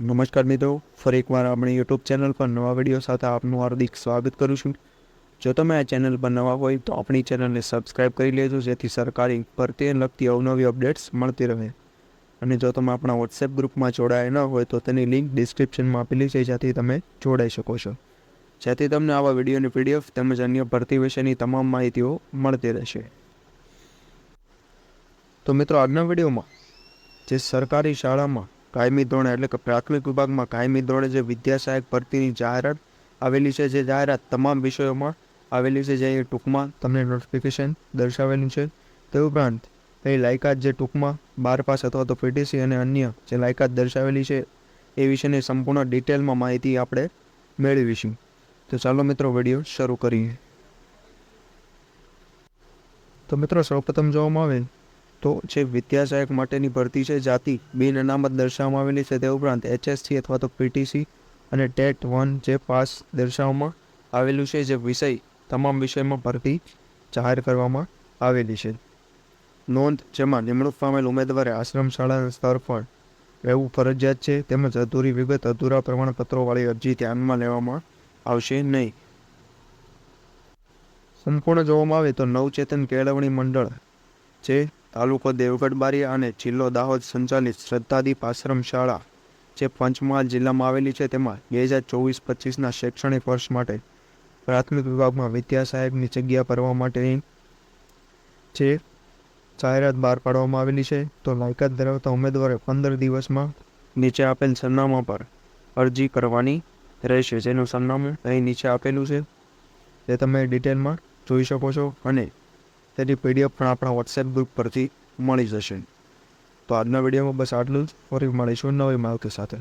નમસ્કાર મિત્રો, ફરી એકવાર આપણી યુટ્યુબ ચેનલ પર નવા વીડિયો સાથે આપનું હાર્દિક સ્વાગત કરું છું. જો તમે આ ચેનલ પર નવા હોય તો આપણી ચેનલને સબસ્ક્રાઈબ કરી લેજો, જેથી સરકારી ભરતીને લગતી અવનવી અપડેટ્સ મળતી રહે. અને જો તમે આપણા વોટ્સએપ ગ્રુપમાં જોડાયા ન હોય તો તેની લિંક ડિસ્ક્રિપ્શનમાં આપેલી છે જેથી તમે જોડાઈ શકો છો. જેથી તમને આવા વિડીયોની પીડીએફ તેમજ અન્ય ભરતી વિશેની તમામ માહિતીઓ મળતી રહેશે. તો મિત્રો, આજના વિડીયોમાં જે સરકારી શાળામાં કાયમી ધોરણે એટલે કે પ્રાથમિક વિભાગમાં કાયમી ધોરણે જે વિદ્યા સહાયક ભરતીની જાહેરાત આવેલી છે, જે જાહેરાત તમામ વિષયોમાં આવેલી છે, જે ટૂંકમાં તમને નોટિફિકેશન દર્શાવેલું છે. તે ઉપરાંત એ લાયકાત જે ટૂંકમાં બાર પાસ અથવા તો પીટીસી અને અન્ય જે લાયકાત દર્શાવેલી છે, એ વિશેની સંપૂર્ણ ડિટેલમાં માહિતી આપણે મેળવીશું. તો ચાલો મિત્રો વીડિયો શરૂ કરીએ. તો મિત્રો સૌપ્રથમ જોવામાં આવે તો જે વિદ્યા સહાયક માટેની ભરતી છે, જાતિ બિન અનામત દર્શાવવામાં આવેલી છે, તે ઉપરાંત એચએસસી અથવા તો પીટીસી અને ટેટ વન જે પાસ દર્શાવવામાં આવેલું છે, જે વિષય, તમામ વિષયમાં ભરતી જાહેર કરવામાં આવેલી છે. નોંધ, જેમાં નિમણૂક પામેલ ઉમેદવારે આશ્રમ શાળાના સ્તર પર રહેવું ફરજિયાત છે, તેમજ અધૂરી વિગત, અધૂરા પ્રમાણપત્રોવાળી અરજી ધ્યાનમાં લેવામાં આવશે નહીં. સંપૂર્ણ જોવામાં આવે તો નવચેતન કેળવણી મંડળ, જે તાલુકો દેવગઢ બારિયા અને જિલ્લો દાહોદ સંચાલિત શ્રદ્ધાદીપ આશ્રમ શાળા, જે પંચમહાલ જિલ્લામાં આવેલી છે. તેમાં બે હજાર ચોવીસ પચીસના શૈક્ષણિક વર્ષ માટે પ્રાથમિક વિભાગમાં વિદ્યા સહાયકની જગ્યા ભરવા માટેની જે જાહેરાત બહાર પાડવામાં આવેલી છે. તો લાયકાત ધરાવતા ઉમેદવારે પંદર દિવસમાં નીચે આપેલ સરનામા પર અરજી કરવાની રહેશે, જેનું સરનામું અહીં નીચે આપેલું છે. તે તમે ડિટેલમાં જોઈ શકો છો અને તેની પીડીએફ પણ આપણા વોટ્સએપ ગ્રુપ પરથી મળી જશે. તો આજના વિડીયોમાં બસ આટલું જ. ફરી મળીશું નવી માહિતી સાથે.